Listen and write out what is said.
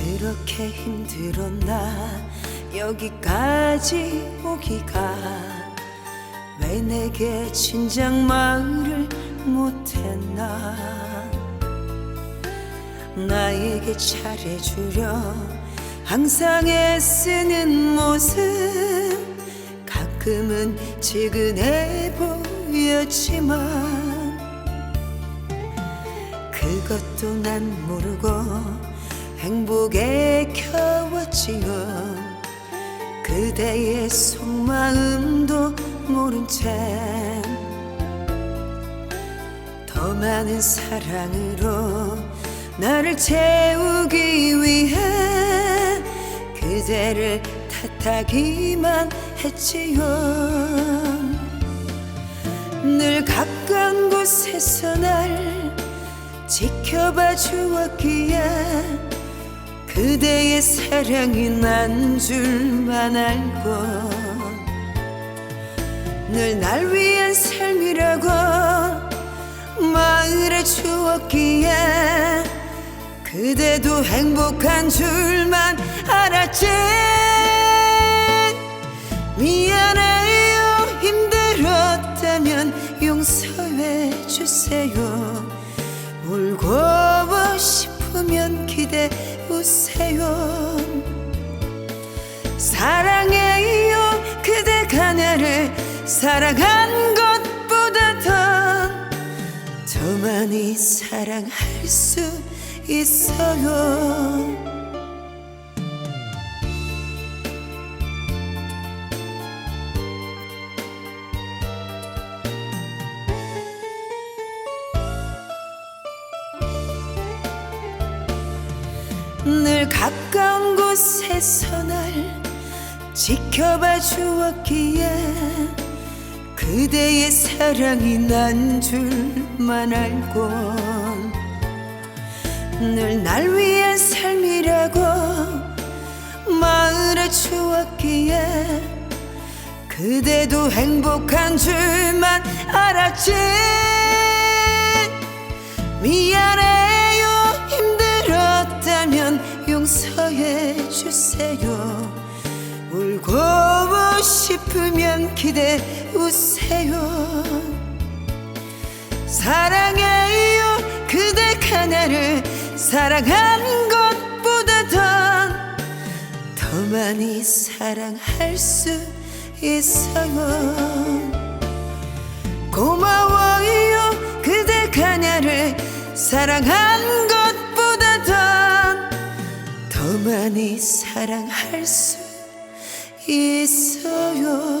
그렇게 힘들었나? 여기까지 오기가 왜 내게 진작 말을 못했나? 나에게 잘해주려 항상 애쓰는 모습. 가끔은 지근해 보였지만 그것도 난 모르고 그대의 속마음도 모른 채 더 많은 사랑으로 나를 채우기 위해 그대를 탓하기만 했지요. 늘 가까운 곳에서 날 지켜봐 주었기에 그대의 사랑이 난 줄만 알고 늘 날 위한 삶이라고 말해 주었기에 그대도 행복한 줄만 알았지. 미안해요. 힘들었다면 용서해 주세요. 울고 싶 으면 기대 우세요. 사랑해요 그대가 나를 사랑한 것보다 더더 많이 사랑할 수 있어요 늘 가까운 곳에서 날 지켜봐 주었기에 그대의 사랑이 난 줄만 알고 늘 날 위한 삶이라고 말해 주었기에 그대도 행복한 줄만 알았지. 미안해 울고 싶으면 기대 우세요. 사랑해요 그대가 나를 사랑한 것보다 더더 많이 사랑할 수 있어요. 고마워요 그대가 나를 사랑한 것보다 더더 많이 사랑할 수 있어요